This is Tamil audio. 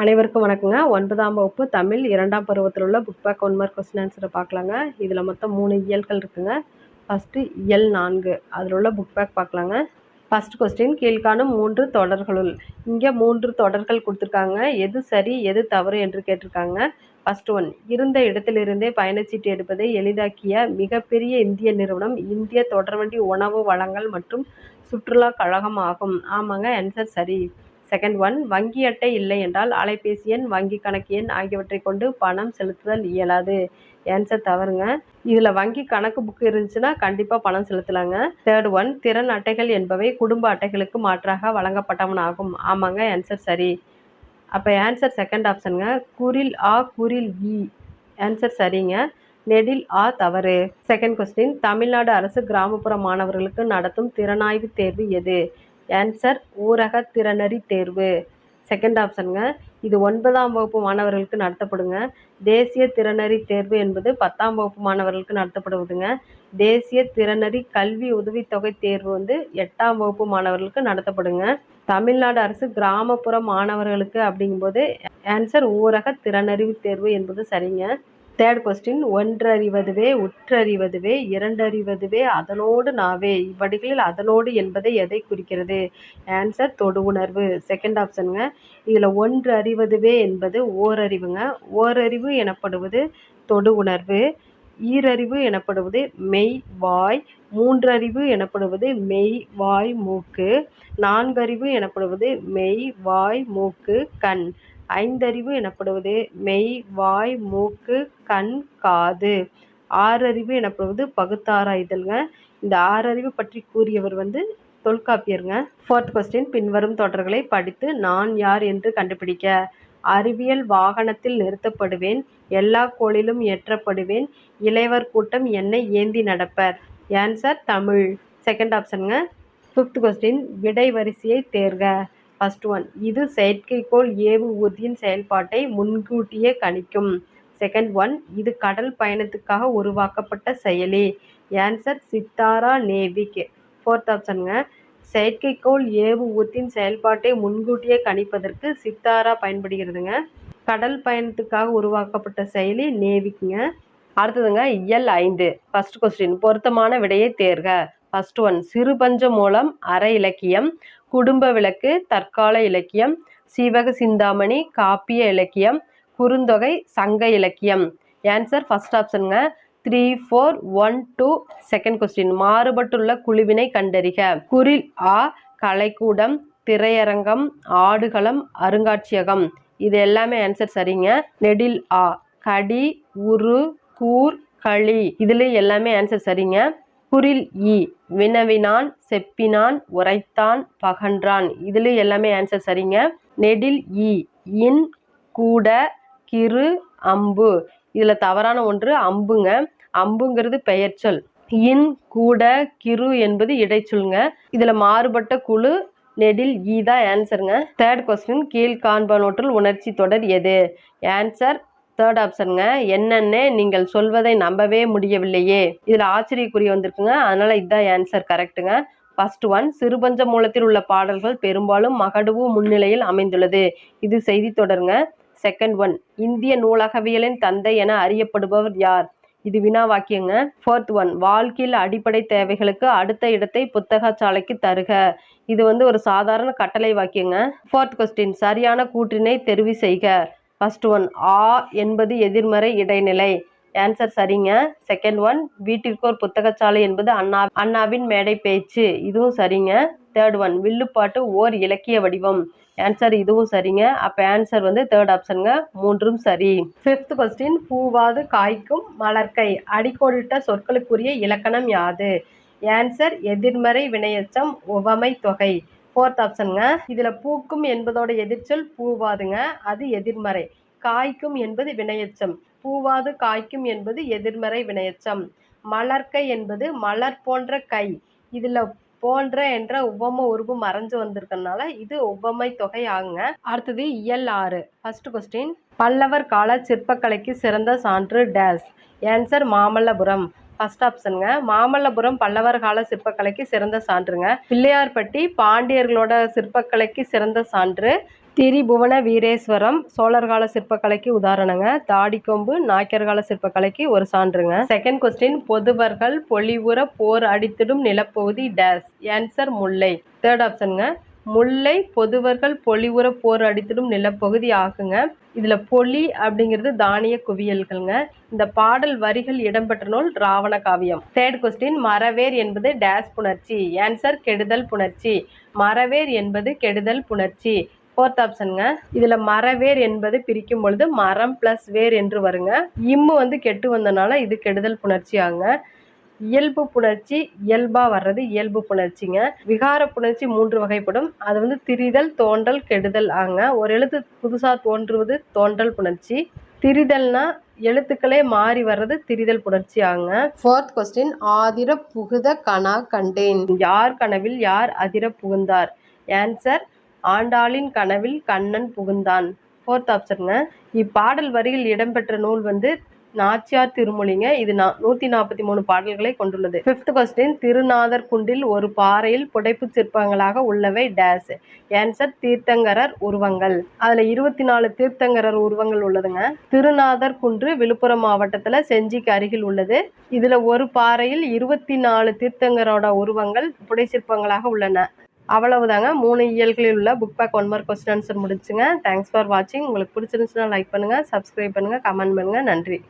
அனைவருக்கும் வணக்கங்க. ஒன்பதாம் வகுப்பு தமிழ் இரண்டாம் பருவத்தில் உள்ள book back one mark question ஆன்சரை பார்க்கலாங்க. இதில் மொத்தம் மூணு இயல்கள் இருக்குங்க. ஃபஸ்ட்டு இயல் நான்கு. அதில் உள்ள புக் பேக் பார்க்கலாங்க. ஃபஸ்ட் கொஸ்டின் கீழ்காணும் மூன்று தொடர்களுள். இங்கே மூன்று தொடர்கள் கொடுத்துருக்காங்க. எது சரி எது தவறு என்று கேட்டிருக்காங்க. ஃபஸ்ட் ஒன் இருந்த இடத்திலிருந்தே பயணச்சீட்டு எடுப்பதை எளிதாக்கிய மிகப்பெரிய இந்திய நிறுவனம் இந்திய தொடர்வண்டி உணவு வளங்கள் மற்றும் சுற்றுலா கழகம் ஆகும். ஆமாங்க ஆன்சர் சரி. செகண்ட் ஒன் வங்கி அட்டை இல்லை என்றால் அலைபேசி எண் வங்கி கணக்கு எண் ஆகியவற்றை கொண்டு பணம் செலுத்துதல் இயலாது. ஆன்சர் தவறுங்க. இதில் வங்கி கணக்கு புக் இருந்துச்சுன்னா கண்டிப்பாக பணம் செலுத்தலாங்க. தேர்ட் ஒன் திறன் அட்டைகள் என்பவை குடும்ப அட்டைகளுக்கு மாற்றாக வழங்கப்பட்டவனாகும். ஆமாங்க ஆன்சர் சரி. அப்போ ஆன்சர் செகண்ட் ஆப்ஷனுங்க குரில் ஆ குரில் இ ஆன்சர் சரிங்க. நெடில் ஆ தவறு. செகண்ட் கொஸ்டின் தமிழ்நாடு அரசு கிராமப்புற மாணவர்களுக்கு நடத்தும் திறனாய்வு தேர்வு எது? ஆன்சர் ஊரக திறனறி தேர்வு. செகண்ட் ஆப்ஷனுங்க இது ஒன்பதாம் வகுப்பு மாணவர்களுக்கு நடத்தப்படுங்க. தேசிய திறனறி தேர்வு என்பது பத்தாம் வகுப்பு மாணவர்களுக்கு நடத்தப்படுவதுங்க. தேசிய திறனறி கல்வி உதவித்தொகை தேர்வு வந்து எட்டாம் வகுப்பு மாணவர்களுக்கு நடத்தப்படுங்க. தமிழ்நாடு அரசு கிராமப்புற மாணவர்களுக்கு அப்படிங்கும்போது ஆன்சர் ஊரக திறனறிவு தேர்வு என்பது சரிங்க. தேர்ட் கொஸ்டின் ஒன்றறிவதுவே உற்றறிவதுவே இரண்டறிவதுவே அதனோடு நாவே. இவ்வடிகளில் அதனோடு என்பதை எதை குறிக்கிறது? ஆன்சர் தொடு உணர்வு செகண்ட் ஆப்ஷனுங்க இதில் ஒன்று அறிவதுவே என்பது ஓரறிவுங்க. ஓரறிவு எனப்படுவது தொடு உணர்வு ஈரறிவு எனப்படுவது மெய் வாய். மூன்றறிவு எனப்படுவது மெய் வாய் மூக்கு. நான்கறிவு எனப்படுவது மெய் வாய் மூக்கு கண். ஐந்தறிவு எனப்படுவது மெய் வாய் மூக்கு கண் காது. ஆறறிவு எனப்படுவது பகுத்தாராய்தல்ங்க இந்த ஆறறிவு பற்றி கூறியவர் வந்து தொல்காப்பியருங்க. ஃபோர்த் கொஸ்டின் பின்வரும் தொடர்களை படித்து நான் யார் என்று கண்டுபிடிக்க. அறிவியல் வாகனத்தில் நிறுத்தப்படுவேன். எல்லா கோளிலும் ஏற்றப்படுவேன். இளையவர் கூட்டம் என்னை ஏந்தி நடப்பர். ஆன்சர் தமிழ். செகண்ட் ஆப்ஷனுங்க ஃபிஃப்த் கொஸ்டின் விடை வரிசையை தேர்க. ஃபஸ்ட் ஒன் இது செயற்கைக்கோள் ஏவு ஊர்தியின் செயல்பாட்டை முன்கூட்டியே கணிக்கும். செகண்ட் ஒன் இது கடல் பயணத்துக்காக உருவாக்கப்பட்ட செயலி. ஆன்சர் சித்தாரா நேவிக் ஃபோர்த் ஆப்ஷனுங்க செயற்கைக்கோள் ஏவு ஊர்தியின் செயல்பாட்டை முன்கூட்டியே கணிப்பதற்கு சித்தாரா பயன்படுகிறதுங்க. கடல் பயணத்துக்காக உருவாக்கப்பட்ட செயலி நேவிக்குங்க. அடுத்ததுங்க இயல் ஐந்து. ஃபஸ்ட் கொஸ்டின் பொருத்தமான விடையை தேர்க. ஃபர்ஸ்ட் ஒன் சிறுபஞ்ச மூலம் அற இலக்கியம் குடும்ப விளக்கு தற்கால இலக்கியம் சீவக சிந்தாமணி காப்பிய இலக்கியம் குறுந்தொகை சங்க இலக்கியம். Answer first ஆப்ஷனுங்க three four one two second question மாறுபட்டுள்ள குழுவினை கண்டறிக. குரில் ஆ கலைக்கூடம் திரையரங்கம் ஆடுகளம் அருங்காட்சியகம். இது எல்லாமே ஆன்சர் சரிங்க. நெடில் ஆ கடி உரு கூர் களி. இதுல எல்லாமே ஆன்சர் சரிங்க. குரில் இ வினவினான் செப்பினான் உரைத்தான் பகன்றான். இதில் எல்லாமே ஆன்சர் சரிங்க. நெடில் இ இன் கூட கிரு அம்பு. இதில் தவறான ஒன்று அம்புங்க. அம்புங்கிறது பெயர்ச்சொல் இன் கூட கிரு என்பது இடைச்சொல்ங்க இதில் மாறுபட்ட குழு நெடில் ஈ தான் ஆன்சருங்க தேர்ட் கொஸ்டின் கீழ் காண்பனோற்றில் உணர்ச்சி தொடர் எது? ஆன்சர் தேர்ட் ஆப்ஷனுங்க என்னென்ன நீங்கள் சொல்வதை நம்பவே முடியவில்லையே. இதில் ஆச்சரியக்குரிய வந்திருக்குங்க. அதனால் இதுதான் ஆன்சர் கரெக்டுங்க ஃபர்ஸ்ட் ஒன் சிறுபஞ்ச மூலத்தில் உள்ள பாடல்கள் பெரும்பாலும் மகடுவு முன்னிலையில் அமைந்துள்ளது. இது செய்தி தொடருங்க. செகண்ட் ஒன் இந்திய நூலகவியலின் தந்தை என அறியப்படுபவர் யார்? இது வினா வாக்கியங்க. ஃபோர்த் ஒன் வாழ்க்கையில் அடிப்படை தேவைகளுக்கு அடுத்த இடத்தை புத்தகச்சாலைக்கு தருக. இது வந்து ஒரு சாதாரண கட்டளை வாக்கியங்க. ஃபோர்த் கொஸ்டின் சரியான கூற்றினை தெரிவு செய்க. ஃபஸ்ட் ஒன் ஆ என்பது எதிர்மறை இடைநிலை. ஆன்சர் சரிங்க. செகண்ட் ஒன் வீட்டிற்கோர் புத்தகச்சாலை என்பது அண்ணா அண்ணாவின் மேடை பேச்சு. இதுவும் சரிங்க. தேர்ட் ஒன் வில்லுப்பாட்டு ஓர் இலக்கிய வடிவம். ஆன்சர் இதுவும் சரிங்க. அப்போ ஆன்சர் வந்து தேர்ட் ஆப்ஷனுங்க மூன்றும் சரி. ஃபிஃப்த் கொஸ்டின் பூவாது காய்க்கும் மலர்க்கை. அடிக்கோடிட்ட சொற்களுக்குரிய இலக்கணம் யாது? ஆன்சர் எதிர்மறை வினையச்சம் உவமை தொகை. ஃபோர்த் ஆப்ஷனுங்க இதில் பூக்கும் என்பதோட எதிர்ச்சொல் பூவாதுங்க. அது எதிர்மறை. காய்க்கும் என்பது வினையச்சம். பூவாது காய்க்கும் என்பது எதிர்மறை வினையச்சம். மலர்க்கை என்பது மலர் போன்ற கை. இதில் போன்ற என்ற உவம உருவு மறைஞ்சு வந்திருக்கனால இது உவமை தொகை ஆகுங்க. அடுத்தது இயல் ஆறு. ஃபர்ஸ்ட் கொஸ்டின் பல்லவர் கால சிற்பக்கலைக்கு சிறந்த சான்று டேஸ் ஆன்சர் மாமல்லபுரம். ஃபர்ஸ்ட் ஆப்ஷனுங்க மாமல்லபுரம் பல்லவர் கால சிற்பக்கலைக்கு சிறந்த சான்றுங்க. பிள்ளையார்பட்டி பாண்டியர்களோட சிற்பக்கலைக்கு சிறந்த சான்று. திரிபுவன வீரேஸ்வரம் சோழர் கால சிற்பக்கலைக்கு உதாரணங்க. தாடிக்கொம்பு நாயக்கர் கால சிற்பக்கலைக்கு ஒரு சான்றுங்க. செகண்ட் கொஸ்டின் பொதுவர்கள் பொலிவுற போர் அடித்திடும் நிலப்பகுதி டேஸ் ஆன்சர் முல்லை. தேர்ட் ஆப்ஷனுங்க முல்லை பொதுவர்கள் பொலிவுற போர் அடித்திடும் நிலப்பகுதி ஆகுங்க. இதில் பொலி அப்படிங்கிறது தானிய குவியல்கள்ங்க. இந்த பாடல் வரிகள் இடம்பெற்ற நூல் ராவண காவியம். தேர்ட் கொஸ்டின் மரவேர் என்பது டேஸ் புணர்ச்சி. ஆன்சர் கெடுதல் புணர்ச்சி. மரவேர் என்பது கெடுதல் புணர்ச்சி. ஃபோர்த் ஆப்ஷனுங்க இதில் மரவேர் என்பது பிரிக்கும் பொழுது மரம் ப்ளஸ் வேர் என்று வருங்க. இம்மு வந்து கெட்டு வந்தனால இது கெடுதல் புணர்ச்சி ஆகுங்க இயல்பு புணர்ச்சி இயல்பா வர்றது இயல்பு புணர்ச்சிங்க. விகார புணர்ச்சி மூன்று வகைப்படும். அது வந்து திரிதல் தோன்றல் கெடுதல் ஆங்க. ஒரு எழுத்து புதுசா தோன்றுவது தோன்றல் புணர்ச்சி. திரிதல்னா எழுத்துக்களே மாறி வர்றது திரிதல் புணர்ச்சி ஆங்க. ஃபோர்த் கொஸ்டின் ஆதிர புகுத கணா கண்டேன். யார் கனவில் யார் அதிர புகுந்தார்? ஆன்சர் ஆண்டாளின் கனவில் கண்ணன் புகுந்தான். ஃபோர்த் ஆப்ஷனுங்க இப்பாடல் வரியில் இடம்பெற்ற நூல் வந்து நாச்சியார் திருமொழிங்க. இது நா நூற்றி நாற்பத்தி மூணு பாடல்களை கொண்டுள்ளது. ஃபிஃப்த் கொஸ்டின் திருநாதர் குண்டில் ஒரு பாறையில் புடைப்பு சிற்பங்களாக உள்ளவை டேஸ் ஆன்சர் தீர்த்தங்கரர் உருவங்கள். அதில் இருபத்தி நாலு தீர்த்தங்கரர் உருவங்கள் உள்ளதுங்க. திருநாதர் குன்று விழுப்புரம் மாவட்டத்தில் செஞ்சிக்கு அருகில் உள்ளது. இதில் ஒரு பாறையில் இருபத்தி நாலு தீர்த்தங்கரோட உருவங்கள் புடை சிற்பங்களாக உள்ளன. அவ்வளவுதாங்க. மூணு இயல்களில் உள்ள book back one mark question answer முடிச்சுங்க. Thanks for வாட்சிங் உங்களுக்கு பிடிச்சிருந்துச்சுன்னா லைக் பண்ணுங்கள் சப்ஸ்கிரைப் பண்ணுங்கள் கமெண்ட் பண்ணுங்கள் நன்றி.